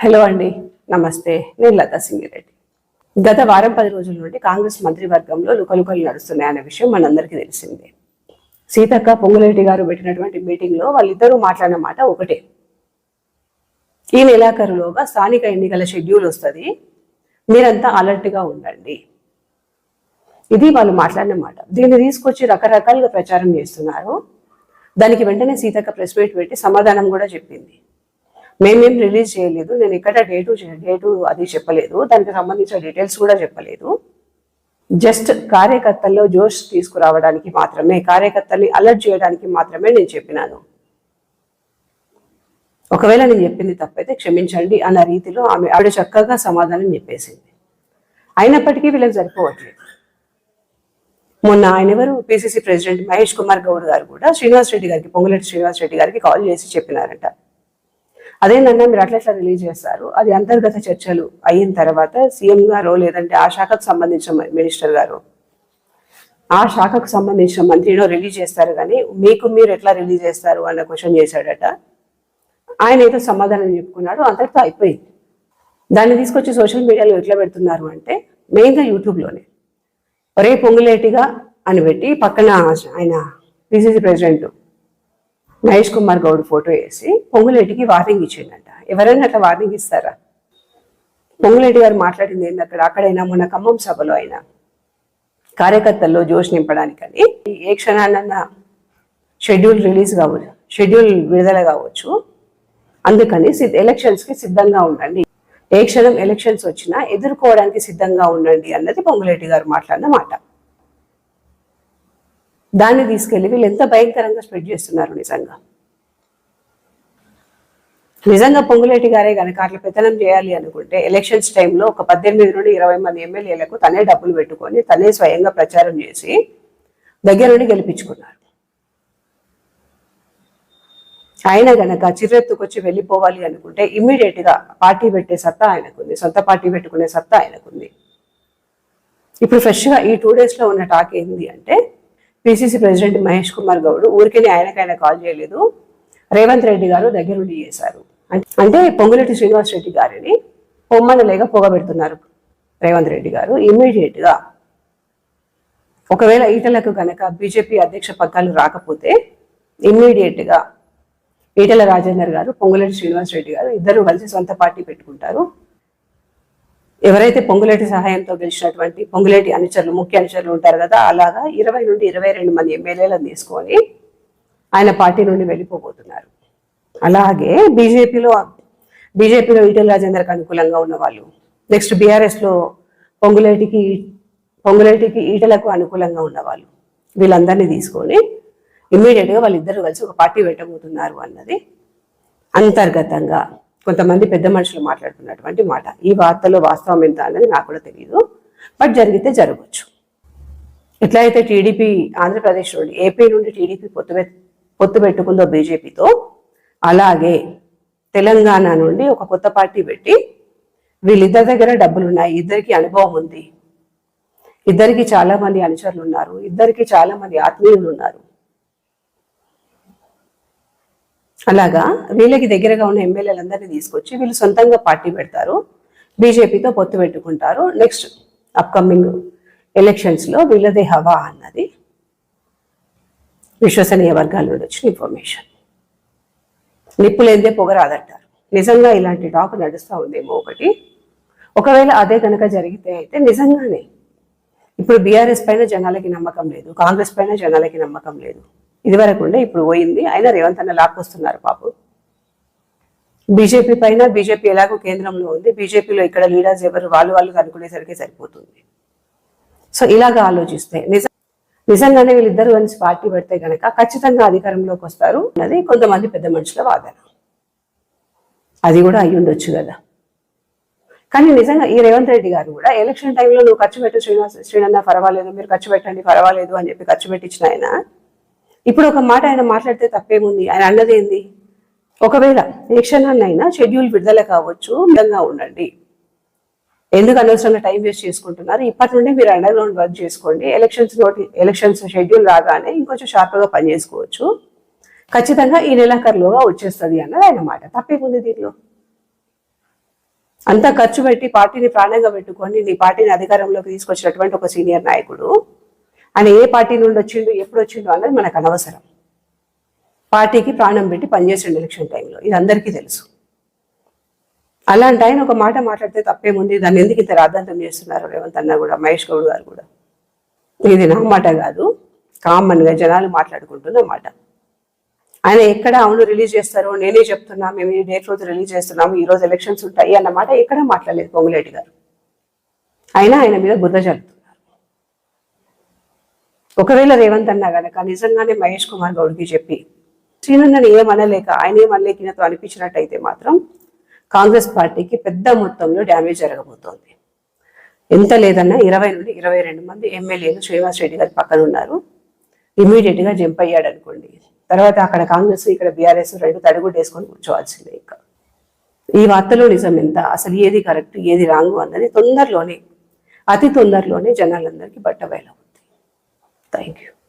Hello అండి నమస్తే. నేను లతా సింగిరెడ్డి. గత వారం పది రోజుల నుండి కాంగ్రెస్ మంత్రివర్గంలో లుకలుకలు నడుస్తున్నాయనే విషయం మనందరికీ తెలిసిందే. సీతక్క పొంగులేటి గారు పెట్టినటువంటి మీటింగ్లో వాళ్ళిద్దరూ మాట్లాడిన మాట ఒకటే. ఈ నెలాఖరులోగా స్థానిక ఎన్నికల షెడ్యూల్ వస్తుంది. మీరంతా అలర్ట్గా ఉండండి. ఇది వాళ్ళు మాట్లాడిన మాట. దీన్ని తీసుకొచ్చి రకరకాలుగా ప్రచారం చేస్తున్నారు. దానికి వెంటనే సీతక్క ప్రెస్ మీట్ పెట్టి సమాధానం కూడా చెప్పింది. మేమేం రిలీజ్ చేయలేదు. నేను ఎక్కడ డేటు డేటు అది చెప్పలేదు. దానికి సంబంధించిన డీటెయిల్స్ కూడా చెప్పలేదు. జస్ట్ కార్యకర్తల్లో జోష్ తీసుకురావడానికి మాత్రమే కార్యకర్తల్ని అలర్ట్ చేయడానికి మాత్రమే నేను చెప్పినాను. ఒకవేళ నేను చెప్పింది తప్పైతే క్షమించండి అన్న రీతిలో ఆమె ఆవిడ చక్కగా సమాధానం చెప్పేసింది. అయినప్పటికీ వీళ్ళకి సరిపోవట్లేదు. మొన్న ఆయన ఎవరు? పిసిసి ప్రెసిడెంట్ మహేష్ కుమార్ గౌడ్ గారు కూడా శ్రీనివాస్ రెడ్డి గారికి పొంగులెట్టి శ్రీనివాస్ రెడ్డి గారికి కాల్ చేసి చెప్పినారంట. అదేంటన్నా మీరు అట్లా ఎట్లా రిలీజ్ చేస్తారు అది అంతర్గత చర్చలు అయిన తర్వాత సీఎం గారు లేదంటే ఆ శాఖకు సంబంధించిన మినిస్టర్ గారు. ఆ శాఖకు సంబంధించిన మంత్రినో రిలీజ్ చేస్తారు కానీ మీకు మీరు ఎట్లా రిలీజ్ చేస్తారు అన్న క్వశ్చన్ చేశాడట. ఆయన ఏదో సమాధానం చెప్పుకున్నాడు అంతటితో అయిపోయింది. దాన్ని తీసుకొచ్చి సోషల్ మీడియాలో ఎట్లా పెడుతున్నారు అంటే మెయిన్గా యూట్యూబ్లోనే. ఒరే పొంగులేటిగా అని పెట్టి పక్కన ఆయన PCC president Mahesh Kumar Goud photo వేసి పొంగులేటికి వార్నింగ్ ఇచ్చిండంట. ఎవరైనా అట్లా వార్నింగ్ ఇస్తారా? పొంగులేటి గారు మాట్లాడింది ఏంటి అక్కడ? అక్కడైనా మొన్న ఖమ్మం సభలో అయినా. కార్యకర్తల్లో జోష్ నింపడానికని. ఏ క్షణాన్న షెడ్యూల్ రిలీజ్ కావచ్చు షెడ్యూల్ విడుదల కావచ్చు. అందుకని సిద్ధ ఎలక్షన్స్కి సిద్ధంగా ఉండండి. ఏ క్షణం ఎలక్షన్స్ వచ్చినా ఎదుర్కోవడానికి సిద్ధంగా ఉండండి అన్నది పొంగులేటి గారు మాట్లాడిన మాట. దాన్ని తీసుకెళ్ళి వీళ్ళు ఎంత భయంకరంగా స్ప్రెడ్ చేస్తున్నారు నిజంగా. నిజంగా పొంగులేటి గారే కనుక అట్లా పెత్తనం చేయాలి అనుకుంటే ఎలక్షన్స్ టైంలో ఒక పద్దెనిమిది నుండి ఇరవై మంది ఎమ్మెల్యేలకు తనే డబ్బులు పెట్టుకొని తనే స్వయంగా ప్రచారం చేసి దగ్గర నుండి గెలిపించుకున్నారు. ఆయన గనక చిరెత్తుకొచ్చి వెళ్ళిపోవాలి అనుకుంటే ఇమ్మీడియట్గా పార్టీ పెట్టే సత్తా ఆయనకుంది సొంత పార్టీ పెట్టుకునే సత్తా ఆయనకుంది. ఇప్పుడు ఫ్రెష్గా ఈ టూ డేస్లో ఉన్న టాక్ ఏంది అంటే పిసిసి ప్రెసిడెంట్ మహేష్ కుమార్ గౌడ్ ఊరికే ఆయనకైనా కాల్ చేయలేదు. రేవంత్ రెడ్డి గారు దగ్గరుండి చేశారు. అంటే పొంగులేటి శ్రీనివాస్ రెడ్డి గారిని పొమ్మనలేగా పొగబెడుతున్నారు రేవంత్ రెడ్డి గారు ఇమ్మీడియట్గా ఒకవేళ ఈటలకు కనుక బీజేపీ అధ్యక్ష పదాలు రాకపోతే ఇమ్మీడియట్గా ఈటల రాజేందర్ గారు పొంగులెట్టి శ్రీనివాస్ రెడ్డి గారు ఇద్దరు కలిసి సొంత పార్టీ పెట్టుకుంటారు. ఎవరైతే పొంగులేటి సహాయంతో గెలిచినటువంటి పొంగులేటి అనుచరులు ముఖ్య అనుచరులు ఉంటారు కదా అలాగా ఇరవై నుండి ఇరవై రెండు మంది ఎమ్మెల్యేలను తీసుకొని ఆయన పార్టీ నుండి వెళ్ళిపోబోతున్నారు. అలాగే బీజేపీలో బీజేపీలో ఈటల రాజేందర్కి అనుకూలంగా ఉన్నవాళ్ళు నెక్స్ట్ బీఆర్ఎస్లో పొంగులేటికి పొంగులేటికి ఈటలకు అనుకూలంగా ఉన్నవాళ్ళు వీళ్ళందరినీ తీసుకొని ఇమ్మీడియట్గా వాళ్ళిద్దరూ కలిసి ఒక పార్టీ పెట్టబోతున్నారు అన్నది అంతర్గతంగా కొంతమంది పెద్ద మనుషులు మాట్లాడుతున్నటువంటి మాట. ఈ వార్తలో వాస్తవం ఎంత అన్నది నాకు కూడా తెలియదు బట్ జరిగితే జరగవచ్చు ఎట్లా అయితే టీడీపీ ఆంధ్రప్రదేశ్ నుండి ఏపీ నుండి టీడీపీ పొత్తు పొత్తు పెట్టుకుందో బీజేపీతో అలాగే తెలంగాణ నుండి ఒక కొత్త పార్టీ పెట్టి వీళ్ళిద్దరి దగ్గర డబ్బులు ఉన్నాయి ఇద్దరికి అనుభవం ఉంది. ఇద్దరికి చాలా మంది అనుచరులు ఉన్నారు ఇద్దరికి చాలా మంది ఆత్మీయులు ఉన్నారు అలాగా వీళ్ళకి దగ్గరగా ఉన్న ఎమ్మెల్యేలందరినీ తీసుకొచ్చి వీళ్ళు సొంతంగా పార్టీ పెడతారు బీజేపీతో పొత్తు పెట్టుకుంటారు. నెక్స్ట్ అప్కమింగ్ ఎలక్షన్స్లో వీళ్ళదే హవా అన్నది విశ్వసనీయ వర్గాల నుండి వచ్చిన ఇన్ఫర్మేషన్ నిప్పులేందే పొగరాదంటారు. నిజంగా ఇలాంటి టాక్ నడుస్తూ ఉందేమో ఒకటి. ఒకవేళ అదే కనుక జరిగితే అయితే నిజంగానే. ఇప్పుడు బీఆర్ఎస్ పైన జనాలకి నమ్మకం లేదు కాంగ్రెస్ పైన జనాలకి నమ్మకం లేదు. ఇదివరకు ఉండే ఇప్పుడు పోయింది. అయినా రేవంత్ అన్న లాక్కొస్తున్నారు పాపం బీజేపీ పైన బీజేపీ ఎలాగో కేంద్రంలో ఉంది. బీజేపీలో ఇక్కడ లీడర్స్ ఎవరు? వాళ్ళు వాళ్ళు అనుకునేసరికి సరిపోతుంది. సో ఇలాగా ఆలోచిస్తే నిజం నిజంగానే వీళ్ళిద్దరు కలిసి పార్టీ పెడితే గనక ఖచ్చితంగా అధికారంలోకి వస్తారు అన్నది కొంతమంది పెద్ద మనుషుల వాదన. అది కూడా అయ్యి ఉండొచ్చు కదా. కానీ నిజంగా ఈ రేవంత్ రెడ్డి గారు కూడా ఎలక్షన్ టైంలో నువ్వు ఖర్చు పెట్టు శ్రీనివాస శ్రీనన్న పర్వాలేదు మీరు ఖర్చు పెట్టండి పర్వాలేదు అని చెప్పి ఖర్చు పెట్టించిన ఆయన ఇప్పుడు ఒక మాట ఆయన మాట్లాడితే తప్పేముంది? ఆయన అన్నదేంది ఒకవేళ ఏ క్షణాన్నైనా షెడ్యూల్ విడుదల కావచ్చు విధంగా ఉండండి. ఎందుకు అనవసరంగా టైం వేస్ట్ చేసుకుంటున్నారు? ఇప్పటి నుండి మీరు అండర్ గ్రౌండ్ వర్క్ చేసుకోండి. ఎలక్షన్స్ నోటి ఎలక్షన్స్ షెడ్యూల్ రాగానే ఇంకొంచెం షార్ప్గా పని చేసుకోవచ్చు ఖచ్చితంగా ఈ నెలాఖరులోగా వచ్చేస్తుంది అన్నది ఆయన మాట. తప్పేముంది దీనిలో అంతా ఖర్చు పెట్టి పార్టీని ప్రాణంగా పెట్టుకొని నీ పార్టీని అధికారంలోకి తీసుకొచ్చినటువంటి ఒక సీనియర్ నాయకుడు ఆయన ఏ పార్టీ నుండి వచ్చిండు ఎప్పుడు వచ్చిండు అన్నది మనకు అనవసరం. పార్టీకి ప్రాణం పెట్టి పనిచేసిండు ఎలక్షన్ టైంలో. ఇది అందరికీ తెలుసు. అలాంటి ఆయన ఒక మాట మాట్లాడితే తప్పేముంది? దాన్ని ఎందుకు ఇంత రాద్ధాంతం చేస్తున్నారు రేవంత్ అన్న కూడా మహేష్ గౌడ్ గారు కూడా? ఇది నా మాట కాదు. కామన్గా జనాలు మాట్లాడుకుంటున్న మాట. ఆయన ఎక్కడ అవును రిలీజ్ చేస్తారో నేనే చెప్తున్నా మేము ఈ డేట్ రోజు రిలీజ్ చేస్తున్నాము ఈ రోజు ఎలక్షన్స్ ఉంటాయి అన్నమాట ఎక్కడ మాట్లాడలేదు పొంగులేటి గారు. అయినా ఆయన మీద బుద్ధ జరుగుతుంది ఒకవేళ రేవంత్ అన్న గనక నిజంగానే మహేష్ కుమార్ గౌడ్కి చెప్పి శ్రీనన్నని ఏమనలేక ఆయన ఏమనలేకినతో అనిపించినట్టయితే మాత్రం కాంగ్రెస్ పార్టీకి పెద్ద మొత్తంలో డ్యామేజ్ జరగబోతోంది. ఎంత లేదన్నా ఇరవై నుండి ఇరవై రెండు మంది ఎమ్మెల్యేలు శ్రీనివాస్ రెడ్డి గారి పక్కన ఉన్నారు. ఇమీడియట్గా జంప్ అయ్యాడు అనుకోండి. తర్వాత అక్కడ కాంగ్రెస్ ఇక్కడ బీఆర్ఎస్ రెండు తడిగుడ్డేసుకొని కూర్చోవాల్సిందే ఇంకా. ఈ వార్తలో నిజం ఎంత? అసలు ఏది కరెక్ట్ ఏది రాంగు అన్నది తొందరలోనే అతి తొందరలోనే జనాలందరికీ బట్ట Thank you.